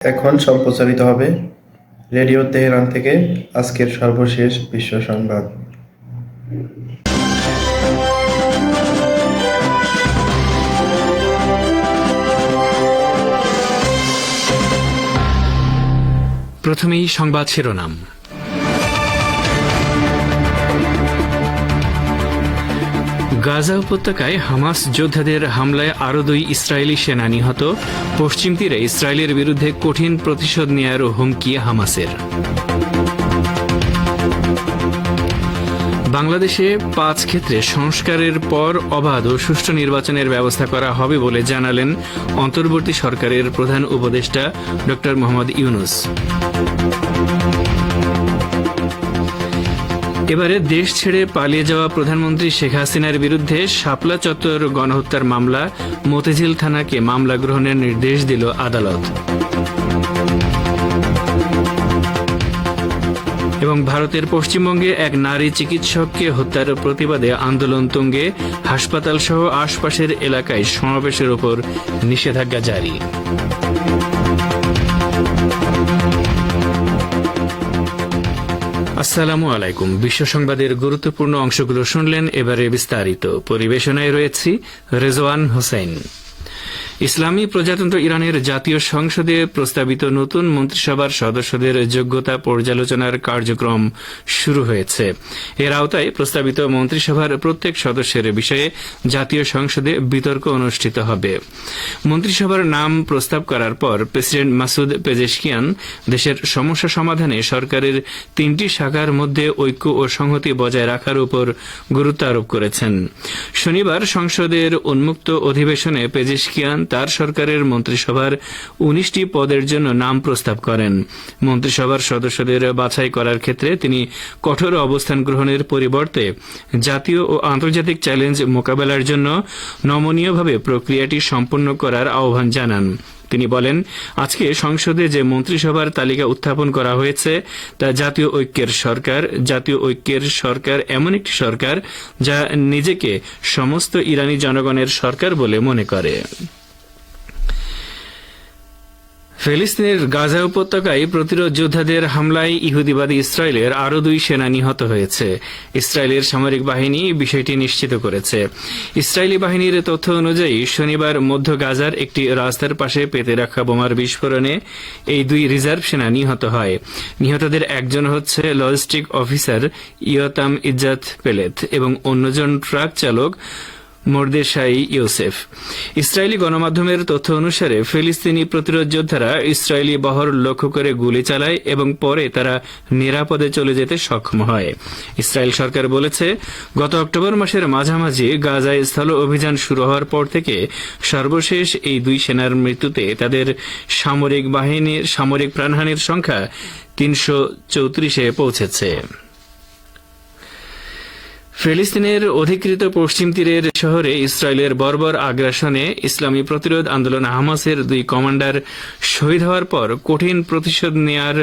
এখন সম্প্রচারিত হবে রেডিও তেহরান থেকে আজকের সর্বশেষ বিশ্ব সংবাদ। প্রথমেই সংবাদ শিরোনাম। গাজা উপত্যকায় হামাস যোদ্ধাদের হামলায় আরও দুই ইসরায়েলি সেনা নিহত। পশ্চিম তীরে ইসরায়েলের বিরুদ্ধে কঠিন প্রতিশোধ নেয়ারও হুমকি হামাসের। বাংলাদেশে পাঁচ ক্ষেত্রে সংস্কারের পর অবাধ ও সুষ্ঠু নির্বাচনের ব্যবস্থা করা হবে বলে জানালেন অন্তর্বর্তী সরকারের প্রধান উপদেষ্টা ড মোহাম্মদ ইউনুস। এবারে দেশ ছেড়ে পালিয়ে যাওয়া প্রধানমন্ত্রী শেখ হাসিনার বিরুদ্ধে শাপলা চত্বর গণহত্যার মামলা, মতিঝিল থানাকে মামলা গ্রহণের নির্দেশ দিল আদালত। এবং ভারতের পশ্চিমবঙ্গে এক নারী চিকিৎসককে হত্যার প্রতিবাদে আন্দোলন তুঙ্গে হাসপাতাল সহ আশপাশের এলাকায় সমাবেশের উপর নিষেধাজ্ঞা জারি। আসসালামু আলাইকুম। বিশ্ব সংবাদের গুরুত্বপূর্ণ অংশগুলো শুনলেন এবারে বিস্তারিত। পরিবেশনায় রয়েছি রেজওয়ান হোসেন। ইসলামী প্রজাতন্ত্র ইরানের জাতীয় সংসদে প্রস্তাবিত নতুন মন্ত্রিসভার সদস্যদের যোগ্যতা পর্যালোচনার কার্যক্রম শুরু হয়েছে। এর আওতায় প্রস্তাবিত মন্ত্রিসভার প্রত্যেক সদস্যের বিষয়ে জাতীয় সংসদে বিতর্ক অনুষ্ঠিত হবে। মন্ত্রিসভার নাম প্রস্তাব করার পর প্রেসিডেন্ট মাসুদ পেজেশকিয়ান দেশের সমস্যা সমাধানে সরকারের তিনটি শাখার মধ্যে ঐক্য ও সংহতি বজায় রাখার উপর গুরুত্ব আরোপ করেছেন। শনিবার সংসদের উন্মুক্ত অধিবেশনে পেজেশকিয়ান তার সরকারের মন্ত্রিসভার উনিশটি পদের জন্য নাম প্রস্তাব করেন। মন্ত্রিসভার সদস্যদের বাছাই করার ক্ষেত্রে তিনি কঠোর অবস্থান গ্রহণের পরিবর্তে জাতীয় ও আন্তর্জাতিক চ্যালেঞ্জ মোকাবেলার জন্য নমনীয়ভাবে প্রক্রিয়াটি সম্পন্ন করার আহ্বান জানান। তিনি বলেন, আজকে সংসদে যে মন্ত্রিসভার তালিকা উত্থাপন করা হয়েছে, তা জাতীয় ঐক্যের সরকার, জাতীয় ঐক্যের সরকার এমন একটি সরকার যা নিজেকে সমস্ত ইরানি জনগণের সরকার বলে মনে করে। ফিলিস্তিনের গাজা উপত্যকায় প্রতিরোধ যোদ্ধাদের হামলায় ইহুদিবাদী ইসরায়েলের আরও দুই সেনা নিহত হয়েছে। ইসরায়েলের সামরিক বাহিনী বিষয়টি নিশ্চিত করেছে। ইসরায়েলি বাহিনীর তথ্য অনুযায়ী, শনিবার মধ্য গাজার একটি রাস্তার পাশে পেতে রাখা বোমার বিস্ফোরণে এই দুই রিজার্ভ সেনা নিহত হয়। নিহতদের একজন হচ্ছে লজিস্টিক অফিসার ইয়তাম ইজ্জাত পেলেত এবং অন্যজন ট্রাক চালক মোর্দেশাই ইউসেফ। ইসরায়েলি গণমাধ্যমের তথ্য অনুসারে, ফিলিস্তিনি প্রতিরোধ যোদ্ধারা ইসরায়েলি বহর লক্ষ্য করে গুলি চালায় এবং পরে তারা নিরাপদে চলে যেতে সক্ষম হয়। ইসরায়েল সরকার বলেছে, গত অক্টোবর মাসের মাঝামাঝি গাজায় স্থল অভিযান শুরু হওয়ার পর থেকে সর্বশেষ এই দুই সেনার মৃত্যুতে তাদের সামরিক বাহিনীর, সামরিক প্রাণহানির সংখ্যা তিনশো চৌত্রিশে পৌঁছেছে। ফিলিস্তিনের অধিকৃত পশ্চিম তীরের শহরে ইসরায়েলের বর্বর আগ্রাসনে ইসলামী প্রতিরোধ আন্দোলন হামাসের দুই কমান্ডার শহীদ হওয়ার পর কঠিন প্রতিশোধ নেয়ার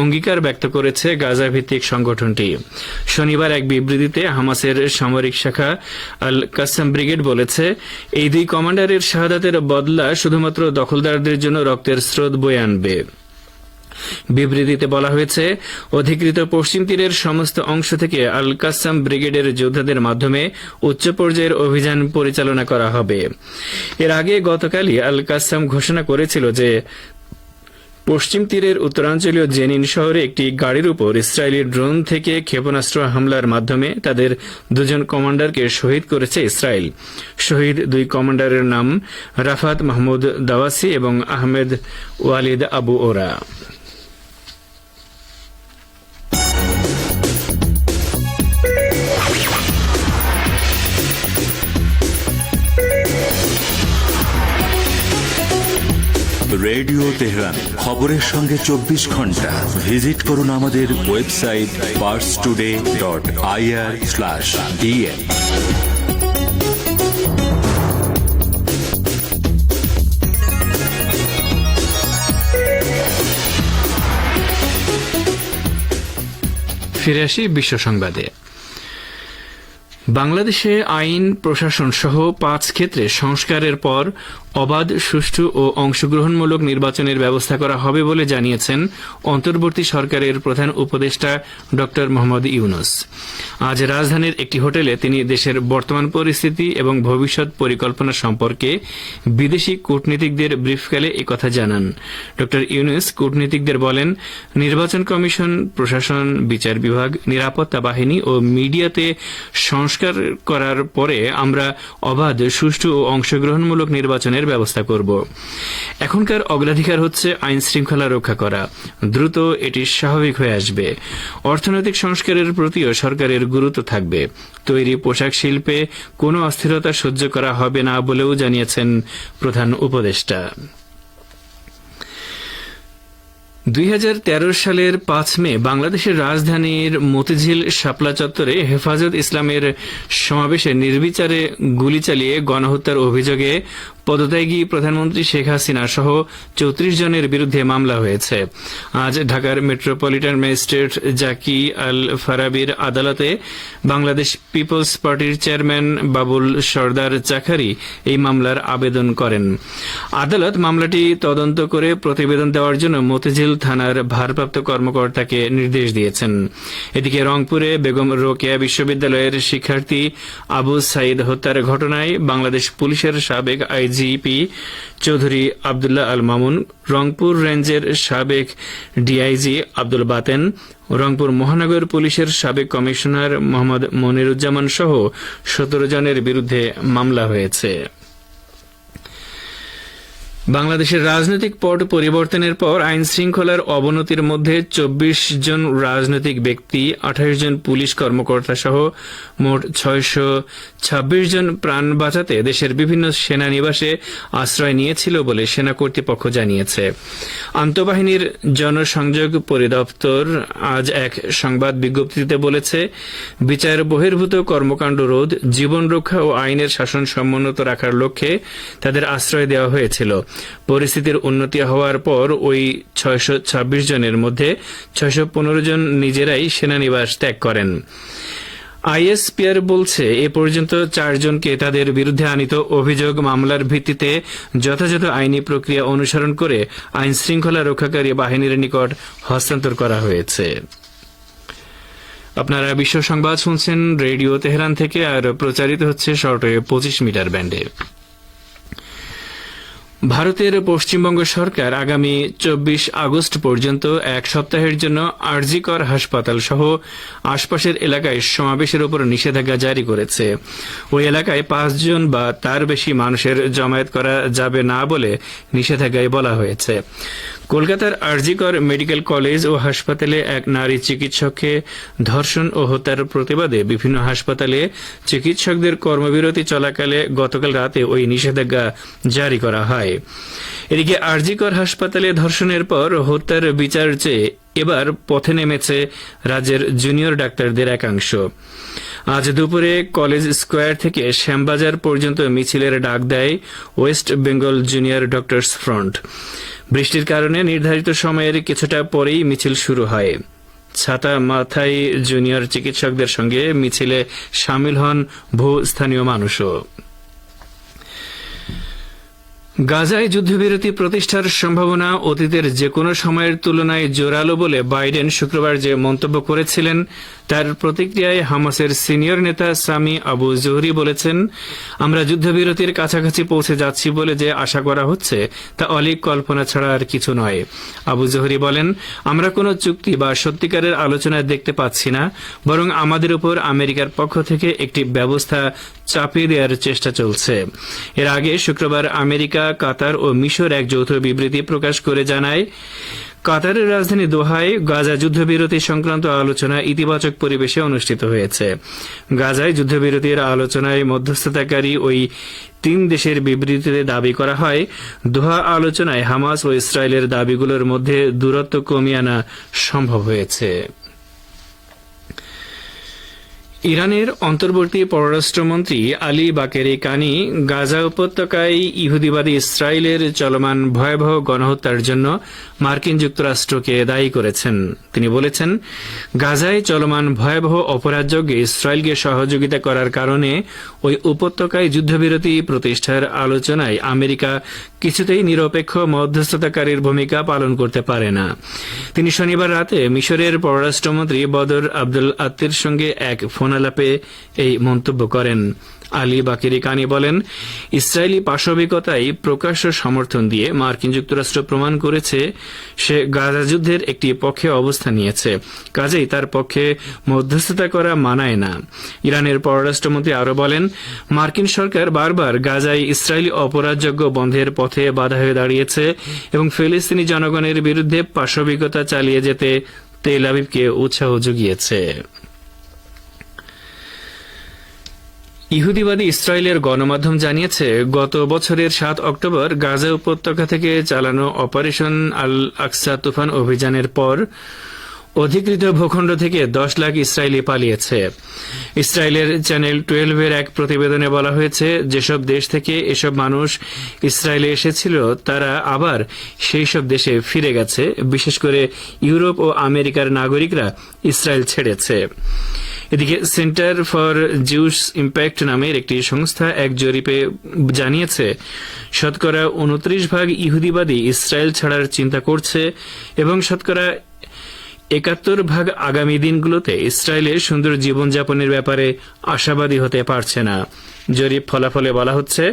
অঙ্গীকার ব্যক্ত করেছে গাজা ভিত্তিক সংগঠনটি। শনিবার এক বিবৃতিতে হামাসের সামরিক শাখা আল কাসাম ব্রিগেড বলেছে, এই দুই কমান্ডারের শাহাদাতের বদলা শুধুমাত্র দখলদারদের জন্য রক্তের স্রোত বয়ে আনবে। বিবৃতিতে বলা হয়েছে, অধিকৃত পশ্চিম তীরের সমস্ত অংশ থেকে আল কাসাম ব্রিগেডের যোদ্ধাদের মাধ্যমে উচ্চ পর্যায়ের অভিযান পরিচালনা করা হবে। এর আগে গতকালই আল কাসাম ঘোষণা করেছিল যে, পশ্চিম তীরের উত্তরাঞ্চলীয় জেনিন শহরে একটি গাড়ির উপর ইসরায়েলি ড্রোন থেকে ক্ষেপণাস্ত্র হামলার মাধ্যমে তাদের দুজন কমান্ডারকে শহীদ করেছে ইসরায়েল। শহীদ দুই কমান্ডারের নাম রাফাত মাহমুদ দাওয়াসি এবং আহমেদ ওয়ালিদ আবু ওরা। রেডিও তেহরান, খবরের সঙ্গে চব্বিশ ঘণ্টা। ভিজিট করুন আমাদের website Pars Today dot IR slash DN ফিরে আসি বিশ্ব সংবাদে। বাংলাদেশে আইন, প্রশাসন সহ পাঁচ ক্ষেত্রে সংস্কারের পর অবাধ, সুষ্ঠু ও অংশগ্রহণমূলক নির্বাচনের ব্যবস্থা করা হবে বলে জানিয়েছেন অন্তর্বর্তী সরকারের প্রধান উপদেষ্টা ড. মোহাম্মদ ইউনুস। আজ রাজধানীর একটি হোটেলে তিনি দেশের বর্তমান পরিস্থিতি এবং ভবিষ্যৎ পরিকল্পনা সম্পর্কে বিদেশি কূটনীতিকদের ব্রিফকালে একথা জানান। ড. ইউনুস কূটনীতিকদের বলেন, নির্বাচন কমিশন, প্রশাসন, বিচার বিভাগ, নিরাপত্তা বাহিনী ও মিডিয়াতে সংস্কার করার পরে আমরা অবাধ, সুষ্ঠু ও অংশগ্রহণমূলক নির্বাচনের ব্যবস্থা করব। এখনকার অগ্রাধিকার হচ্ছে আইন শৃঙ্খলা রক্ষা করা। দ্রুত এটি স্বাভাবিক হয়ে আসবে। অর্থনৈতিক সংস্কারের প্রতিও সরকারের গুরুত্ব থাকবে। তৈরি পোশাক শিল্পে কোনো অস্থিরতা সহ্য করা হবে না বলেও জানিয়েছেন প্রধান উপদেষ্টা। দুই হাজার তেরো সালের পাঁচ মে বাংলাদেশের রাজধানীর মতিঝিল শাপলা চত্বরে হেফাজত ইসলামের সমাবেশে নির্বিচারে গুলি চালিয়ে গণহত্যার অভিযোগে পদত্যাগী প্রধানমন্ত্রী শেখ হাসিনা সহ চৌত্রিশ জনের বিরুদ্ধে মামলা হয়েছে। আজ ঢাকার মেট্রোপলিটন ম্যাজিস্ট্রেট জাকি আল ফারাবির আদালতে বাংলাদেশ পিপলস পার্টির চেয়ারম্যান বাবুল সর্দার চাখারি এই মামলার আবেদন করেন। আদালত মামলাটি তদন্ত করে প্রতিবেদন দেওয়ার জন্য মতিঝিল থানার ভারপ্রাপ্ত কর্মকর্তাকে নির্দেশ দিয়েছেন। এদিকে রংপুরে বেগম রোকেয়া বিশ্ববিদ্যালয়ের শিক্ষার্থী আবু সাইদ হত্যার ঘটনায় বাংলাদেশ পুলিশের সাবেক আইজিপি চৌধুরী আবদুল্লাহ আল মামুন, রংপুর রেঞ্জের সাবেক ডিআইজি আব্দুল বাতেন, রংপুর মহানগর পুলিশের সাবেক কমিশনার মোহাম্মদ মনিরুজ্জামান সহ সতেরো জনের বিরুদ্ধে মামলা হয়েছে। বাংলাদেশের রাজনৈতিক পট পরিবর্তনের পর আইন শৃঙ্খলার অবনতির মধ্যে চব্বিশ জন রাজনৈতিক ব্যক্তি, আঠাশ জন পুলিশ কর্মকর্তা সহ মোট ছয়শো ছাব্বিশ জন প্রাণ বাঁচাতে দেশের বিভিন্ন সেনানিবাসে আশ্রয় নিয়েছিল বলে সেনা কর্তৃপক্ষ জানিয়েছে। আন্তঃবাহিনীর জনসংযোগ পরিদপ্তর আজ এক সংবাদ বিজ্ঞপ্তিতে বলেছে, বিচার বহির্ভূত কর্মকাণ্ড রোধ, জীবন রক্ষা ও আইনের শাসন সমুন্নত রাখার লক্ষ্যে তাদের আশ্রয় দেওয়া হয়েছিল। পরিস্থিতির উন্নতি হওয়ার পর ওই ছয়শো ছাব্বিশ জনের মধ্যে ছয়শো পনেরো জন নিজেরাই সেনানিবাস ত্যাগ করেন। আইএসপিআর বলছে, এ পর্যন্ত চারজনকে তাদের বিরুদ্ধে আনিত অভিযোগ মামলার ভিত্তিতে যথাযথ আইনি প্রক্রিয়া অনুসরণ করে আইন শৃঙ্খলা রক্ষাকারী বাহিনীর নিকট হস্তান্তর করা হয়েছে। আপনারা বিশ্ব সংবাদ শুনছেন রেডিও তেহরান থেকে, আর প্রচারিত হচ্ছে শর্টওয়ে পঁচিশ মিটার ব্যান্ডে। ভারতের পশ্চিমবঙ্গ সরকার আগামী চব্বিশ আগস্ট পর্যন্ত এক সপ্তাহের জন্য আরজিকর হাসপাতাল সহ আশপাশের এলাকায় সমাবেশের উপর নিষেধাজ্ঞা জারি করেছে। ওই এলাকায় পাঁচজন বা তার বেশি মানুষের জমায়েত করা যাবে না বলে নিষেধাজ্ঞায় বলা হয়েছে। কলকাতার আরজিকর মেডিকেল কলেজ ও হাসপাতালে এক নারী চিকিৎসককে ধর্ষণ ও হত্যার প্রতিবাদে বিভিন্ন হাসপাতালে চিকিৎসকদের কর্মবিরতি চলাকালে গতকাল রাতে ওই নিষেধাজ্ঞা জারি করা হয়। এদিকে আরজিকর হাসপাতালে ধর্ষণের পর হত্যার বিচার চেয়ে এবার পথে নেমেছে রাজ্যের জুনিয়র ডাক্তারদের একাংশ। আজ দুপুরে কলেজ স্কোয়ার থেকে শ্যামবাজার পর্যন্ত মিছিলের ডাক দেয় West Bengal junior doctors front বৃষ্টির কারণে নির্ধারিত সময়ের কিছুটা পরেই মিছিল শুরু হয়। ছাতা মাথায় জুনিয়র চিকিৎসকদের সঙ্গে মিছিলে সামিল হন ভূ স্থানীয় মানুষও। গাজায় যুদ্ধবিরতি প্রতিষ্ঠার সম্ভাবনা অতীতের যে কোনো সময়ের তুলনায় জোরালো বলে বাইডেন শুক্রবার যে মন্তব্য করেছিলেন তার প্রতিক্রিয়ায় হামাসের সিনিয়র নেতা সামি আবু জোহরি বলেছেন, আমরা যুদ্ধবিরতির কাছাকাছি পৌঁছে যাচ্ছি বলে যে আশা করা হচ্ছে, তা অলিক কল্পনা ছাড়া আর কিছু নয়। আবু জোহরি বলেন, আমরা কোনো চুক্তি বা সত্যিকারের আলোচনায় দেখতে পাচ্ছি না, বরং আমাদের উপর আমেরিকার পক্ষ থেকে একটি ব্যবস্থা চাপিয়ে দেওয়ার চেষ্টা চলছে। এর আগে শুক্রবার আমেরিকা, কাতার ও মিশর এক যৌথ বিবৃতি প্রকাশ করে জানায় কাতারের রাজধানী দোহায় গাজা যুদ্ধবিরতি সংক্রান্ত আলোচনা ইতিবাচক পরিবেশে অনুষ্ঠিত হয়েছে। গাজায় যুদ্ধবিরতির আলোচনায় মধ্যস্থতাকারী ওই তিন দেশের বিবৃতিতে দাবি করা হয়, দোহা আলোচনায় হামাস ও ইসরায়েলের দাবিগুলোর মধ্যে দূরত্ব কমিয়ে আনা সম্ভব হয়েছে। ইরানের অন্তর্বর্তী পররাষ্ট্রমন্ত্রী আলী বাকেরি কানি গাজা উপত্যকায় ইহুদিবাদী ইসরায়েলের চলমান ভয়াবহ গণহত্যার জন্য মার্কিন যুক্তরাষ্ট্রকে দায়ী করেছেন। তিনি বলেছেন, গাজায় চলমান ভয়াবহ অপরাধযোগ্যে ইসরায়েলকে সহযোগিতা করার কারণে ওই উপত্যকায় যুদ্ধবিরতি প্রতিষ্ঠার আলোচনায় আমেরিকা কিছুতেই নিরপেক্ষ মধ্যস্থতাকারীর ভূমিকা পালন করতে পারে না। তিনি শনিবার রাতে মিশরের পররাষ্ট্রমন্ত্রী বদর আব্দুল আত্তির সঙ্গে এক ফোনালাপে এই মন্তব্য করেন। আলী বাকিরি কানি বলেন, ইসরায়েলি পাশবিকতায় প্রকাশ্য সমর্থন দিয়ে মার্কিন যুক্তরাষ্ট্র প্রমাণ করেছে, সে গাজা যুদ্ধের একটি পক্ষে অবস্থান নিয়েছে। কাজেই তার পক্ষে মধ্যস্থতা করা মানায় না। ইরানের পররাষ্ট্রমন্ত্রী আরও বলেন, মার্কিন সরকার বারবার গাজায় ইসরায়েলি অপরাধযোগ্য বন্ধের পথে বাধা হয়ে দাঁড়িয়েছে এবং ফিলিস্তিনি জনগণের বিরুদ্ধে পাশবিকতা চালিয়ে যেতে তেল আবিবকে উৎসাহ জুগিয়েছে ইহুদিবাদী ইসরায়েলের গণমাধ্যম জানিয়েছে, গত বছরের সাত অক্টোবর গাজা উপত্যকা থেকে চালানো অপারেশন আল আকসা তুফান অভিযানের পর অধিকৃত ভূখণ্ড থেকে দশ লাখ ইসরায়েলি পালিয়েছে। ইসরায়েলের চ্যানেল টুয়েলভের এক প্রতিবেদনে বলা হয়েছে, যেসব দেশ থেকে এসব মানুষ ইসরায়েলে এসেছিল, তারা আবার সেই সব দেশে ফিরে গেছে। বিশেষ করে ইউরোপ ও আমেরিকার নাগরিকরা ইসরায়েল ছেড়েছে। এদিকে সেন্টার ফর জিউস ইম্প্যাক্ট নামের একটি সংস্থা এক জরিপে জানিয়েছে, শতকরা উনত্রিশ ভাগ ইহুদিবাদী ইসরায়েল ছাড়ার চিন্তা করছে এবং শতকরা একাত্তর ভাগ আগামী দিনগুলোতে ইসরায়েলে সুন্দর জীবনযাপনের ব্যাপারে আশাবাদী হতে পারছে না। জরিপ ফলাফলে বলা হচ্ছে,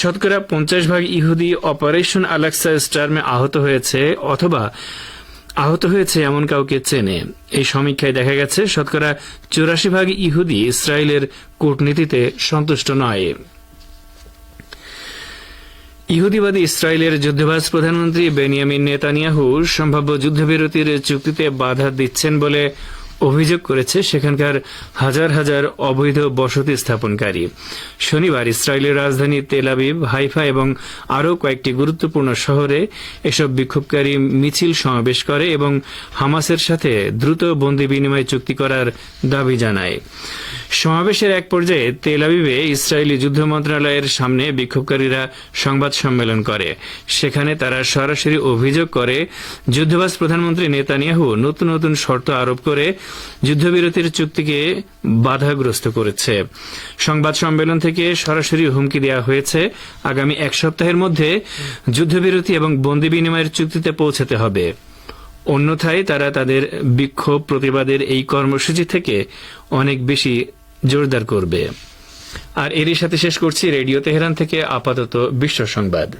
শতকরা পঞ্চাশ ভাগ ইহুদি অপারেশন আলাক্সা স্টার্মে আহত হয়েছে অথবা আহত হয়েছে এমন কাউকে চেনে। এই সমীক্ষায় দেখা গেছে, শতকরা চুরাশি ভাগ ইহুদি ইসরায়েলের কূটনীতিতে সন্তুষ্ট নয়। ইহুদিবাদী ইসরায়েলের যুদ্ধবাজ প্রধানমন্ত্রী বেনিয়ামিন নেতানিয়াহু সম্ভাব্য যুদ্ধবিরতির চুক্তিতে বাধা দিচ্ছেন বলে অভিযোগ করেছে সেখানকার হাজার হাজার অবৈধ বসতি স্থাপনকারী। শনিবার ইসরায়েলের রাজধানী তেল আবিব, হাইফা এবং আরও কয়েকটি গুরুত্বপূর্ণ শহরে এসব বিক্ষোভকারী মিছিল সমাবেশ করে এবং হামাসের সাথে দ্রুত বন্দি বিনিময় চুক্তি করার দাবি জানায়। সমাবেশের এক পর্যায়ে তেল আবিবে ইসরায়েলি যুদ্ধ মন্ত্রণালয়ের সামনে বিক্ষোভকারীরা সংবাদ সম্মেলন করে। সেখানে তারা সরাসরি অভিযোগ করে, যুদ্ধবাজ প্রধানমন্ত্রী নেতানিয়াহু নতুন নতুন শর্ত আরোপ করে যুদ্ধবিরতির চুক্তিকে বাধাগ্রস্ত করেছে। সংবাদ সম্মেলন থেকে সরাসরি হুমকি দেওয়া হয়েছে। আগামী এক সপ্তাহের মধ্যে যুদ্ধবিরতি এবং বন্দি বিনিময়ের চুক্তিতে পৌঁছাতে হবে। অন্যথায় তারা তাদের বিক্ষোভ প্রতিবাদের এই কর্মসূচি থেকে অনেক বেশি জোরদার করবে। আর এরই সাথে শেষ করছি রেডিও তেহরান থেকে আপাতত বিশ্ব সংবাদ।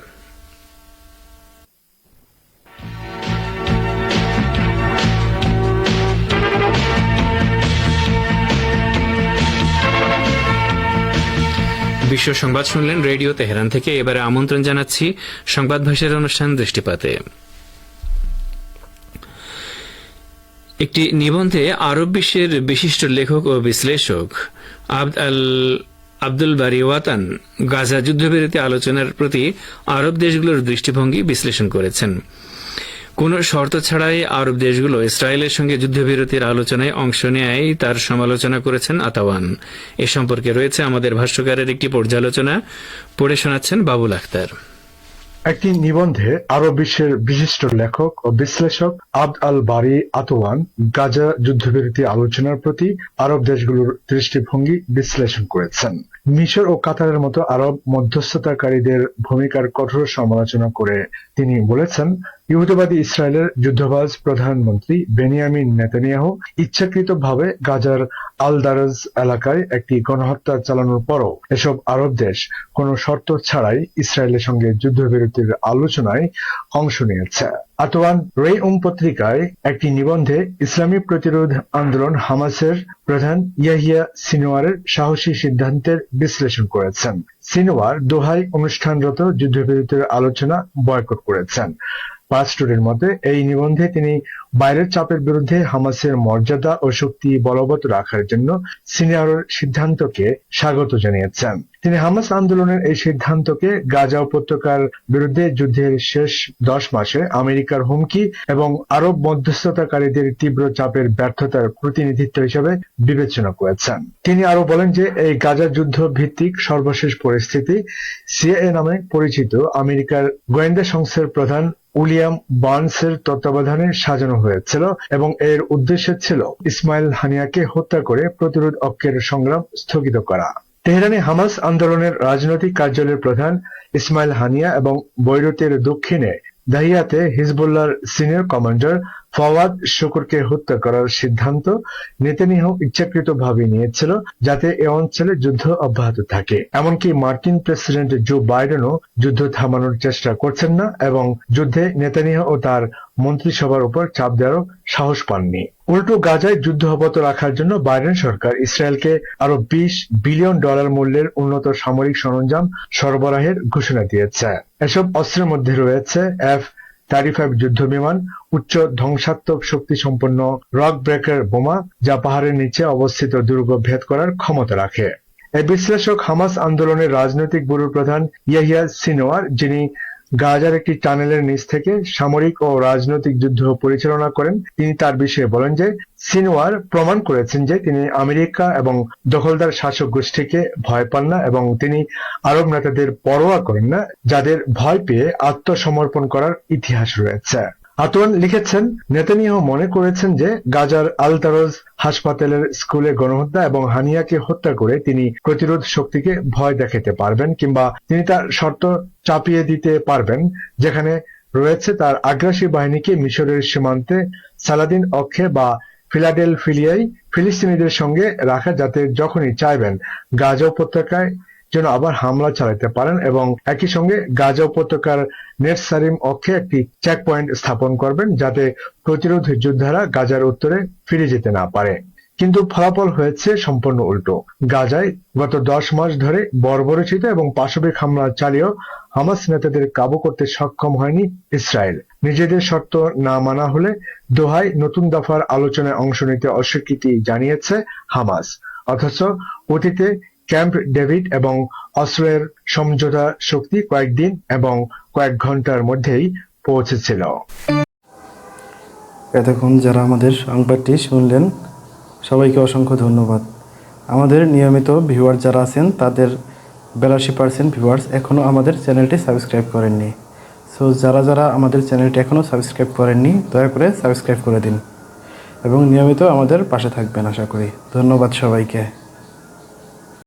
বিশ্ব সংবাদ শুনলেন রেডিও তেহরান থেকে। এবারে আমন্ত্রণ জানাচ্ছি সংবাদ ভাষার অনুষ্ঠান দৃষ্টিপাতে। একটি নিবন্ধে আরব বিশ্বের বিশিষ্ট লেখক ও বিশ্লেষক আবদ আল, আব্দুল বারি ওয়াতান গাজা যুদ্ধবিরতি আলোচনার প্রতি আরব দেশগুলোর দৃষ্টিভঙ্গি বিশ্লেষণ করেছেন। কোনো শর্ত ছাড়াই আরব দেশগুলো ইসরায়েলের সঙ্গে যুদ্ধবিরতির আলোচনায় অংশ নেয় তার সমালোচনা করেছেন আতাওয়ান। এ সম্পর্কে রয়েছে আমাদের ভাষ্যকারের একটি পর্যালোচনা। পড়ে শোনাচ্ছেন বাবুল আখতার। একটি নিবন্ধে আরব বিশ্বের বিশিষ্ট লেখক ও বিশ্লেষক আবদ আল বারি আতোয়ান গাজা যুদ্ধবিরতি আলোচনার প্রতি আরব দেশগুলোর দৃষ্টিভঙ্গি বিশ্লেষণ করেছেন। মিশর ও কাতারের মতো আরব মধ্যস্থতাকারীদের ভূমিকার কঠোর সমালোচনা করে তিনি বলেছেন ইহুদিবাদী ইসরায়েলের যুদ্ধবাজ প্রধানমন্ত্রী বেনিয়ামিন নেতানিয়াহু ইচ্ছাকৃতভাবে গাজার আল দারাজ এলাকায় একটি গণহত্যা চালানোর পরও এসব আরব দেশ কোনো শর্ত ছাড়াই ইসরায়েলের সঙ্গে যুদ্ধবিরতির আলোচনায় অংশ নিয়েছে। আতোয়ান রে উম পত্রিকায় একটি নিবন্ধে ইসলামী প্রতিরোধ আন্দোলন হামাসের প্রধান ইয়াহিয়া সিনোয়ারের সাহসী সিদ্ধান্তের বিশ্লেষণ করেছেন। সিনোয়ার দোহাই অনুষ্ঠানরত যুদ্ধবিরতির আলোচনা বয়কট করেছেন। পাঁচটুরের মতে এই নিবন্ধে তিনি বাইরের চাপের বিরুদ্ধে হামাসের মর্যাদা ও শক্তি বলবৎ রাখার জন্য সিনিয়রের সিদ্ধান্তকে স্বাগত জানিয়েছেন। তিনি হামাস আন্দোলনের এই সিদ্ধান্তকে গাজা উপত্যকার বিরুদ্ধে যুদ্ধের শেষ দশ মাসে আমেরিকার হুমকি এবং আরব মধ্যস্থতাকারীদের তীব্র চাপের ব্যর্থতার প্রতিনিধিত্ব হিসেবে বিবেচনা করেছেন। তিনি আরও বলেন যে এই গাজা যুদ্ধ ভিত্তিক সর্বশেষ পরিস্থিতি সিএএ নামে পরিচিত আমেরিকার গোয়েন্দা সংস্থার প্রধান উইলিয়াম বার্নসের তত্ত্বাবধানে সাজানো হয়েছিল এবং এর উদ্দেশ্য ছিল ইসমাইল হানিয়াকে হত্যা করে প্রতিরোধ অক্ষের সংগ্রাম স্থগিত করা। তেহরানে হামাস আন্দোলনের রাজনৈতিক কার্যালয়ের প্রধান ইসমাইল হানিয়া এবং বৈরুতের দক্ষিণে দাহিয়াতে হিজবুল্লাহর সিনিয়র কমান্ডার ফওয়াদ শুকুরকে হত্যা করার সিদ্ধান্ত নেতানিয়াহু ইচ্ছাকৃতভাবে নিয়েছিল যাতে এ অঞ্চলে যুদ্ধ অব্যাহত থাকে। এমনকি মার্কিন প্রেসিডেন্ট জো বাইডেনও যুদ্ধ থামানোর চেষ্টা করছেন না এবং যুদ্ধে নেতানিয়াহু ও তার মন্ত্রিসভার উপর চাপ দেওয়ারও সাহস পাননি। উল্টো গাজায় যুদ্ধ অব্যাহত রাখার জন্য বাইডেন সরকার ইসরায়েলকে আরও বিশ বিলিয়ন ডলার মূল্যের উন্নত সামরিক সরঞ্জাম সরবরাহের ঘোষণা দিয়েছে। এসব অস্ত্রের মধ্যে রয়েছে এফ থার্টি ফাইভ যুদ্ধ বিমান উচ্চ ধ্বংসাত্মক শক্তি সম্পন্ন রক ব্রেকার বোমা যা পাহাড়ের নিচে অবস্থিত দুর্গ ভেদ করার ক্ষমতা রাখে। এই বিশ্লেষক হামাস আন্দোলনের রাজনৈতিক ব্যুরোর প্রধান ইয়াহিয়া সিনোয়ার যিনি গাজার একটি টানেলের নিচ থেকে সামরিক ও রাজনৈতিক যুদ্ধ পরিচালনা করেন, তিনি তার বিষয়ে বলেন যে সিনোয়ার প্রমাণ করেছেন যে তিনি আমেরিকা এবং দখলদার শাসক গোষ্ঠীকে ভয় পান না এবং তিনি আরব নেতাদের পরোয়া করেন না, যাদের ভয় পেয়ে আত্মসমর্পণ করার ইতিহাস রয়েছে। আতোয়ান লিখেছেন, নেতানিয়াহু মনে করেছেন যে গাজার আলতারোজ হাসপাতালের স্কুলে গণহত্যা এবং হানিয়াকে হত্যা করে তিনি প্রতিরোধ শক্তিকে ভয় দেখাতে পারবেন কিংবা তিনি তার শর্ত চাপিয়ে দিতে পারবেন, যেখানে রয়েছে তার আগ্রাসী বাহিনীকে মিশরের সীমান্তে সালাদিন অক্ষে বা ফিলাডেলফিলিয়ায় ফিলিস্তিনিদের সঙ্গে রাখা যাতে যখনই চাইবেন। গাজা উপত্যকায় যেন আবার হামলা চালাতে পারেন এবং একই সঙ্গে গাজা উপত্যকার নেটসারিম অক্ষে একটি চেক পয়েন্ট স্থাপন করবেন যাতে প্রতিরোধ যোদ্ধারা গাজার উত্তরে ফিরে যেতে না পারে। কিন্তু ফলাফল হয়েছে সম্পূর্ণ উল্টো। গাজায় গত দশ মাস ধরে বর্বরচিত এবং পাশবিক হামলা চালিয়েও হামাস নেতাদের কাবু করতে সক্ষম হয়নি ইসরায়েল। নিজেদের শর্ত না মানা হলে দোহায় নতুন দফার আলোচনায় অংশ নিতে অস্বীকৃতি জানিয়েছে হামাস। অথচ অতীতে ক্যাম্প ডেভিড এবং অস্ত্রের সমঝোতা শক্তি কয়েকদিন এবং কয়েক ঘণ্টার মধ্যেই পৌঁছেছিল। এতক্ষণ যারা আমাদের সংবাদটি শুনলেন, সবাইকে অসংখ্য ধন্যবাদ। আমাদের নিয়মিত ভিউয়ার যারা আছেন, তাদের বেলাশি পার্সেন্ট ভিউয়ার্স এখনও আমাদের চ্যানেলটি সাবস্ক্রাইব করেননি। সো যারা যারা আমাদের চ্যানেলটি এখনও সাবস্ক্রাইব করেননি, দয়া করে সাবস্ক্রাইব করে দিন। এবং নিয়মিত আমাদের পাশে থাকবেন, আশা করি। ধন্যবাদ সবাইকে।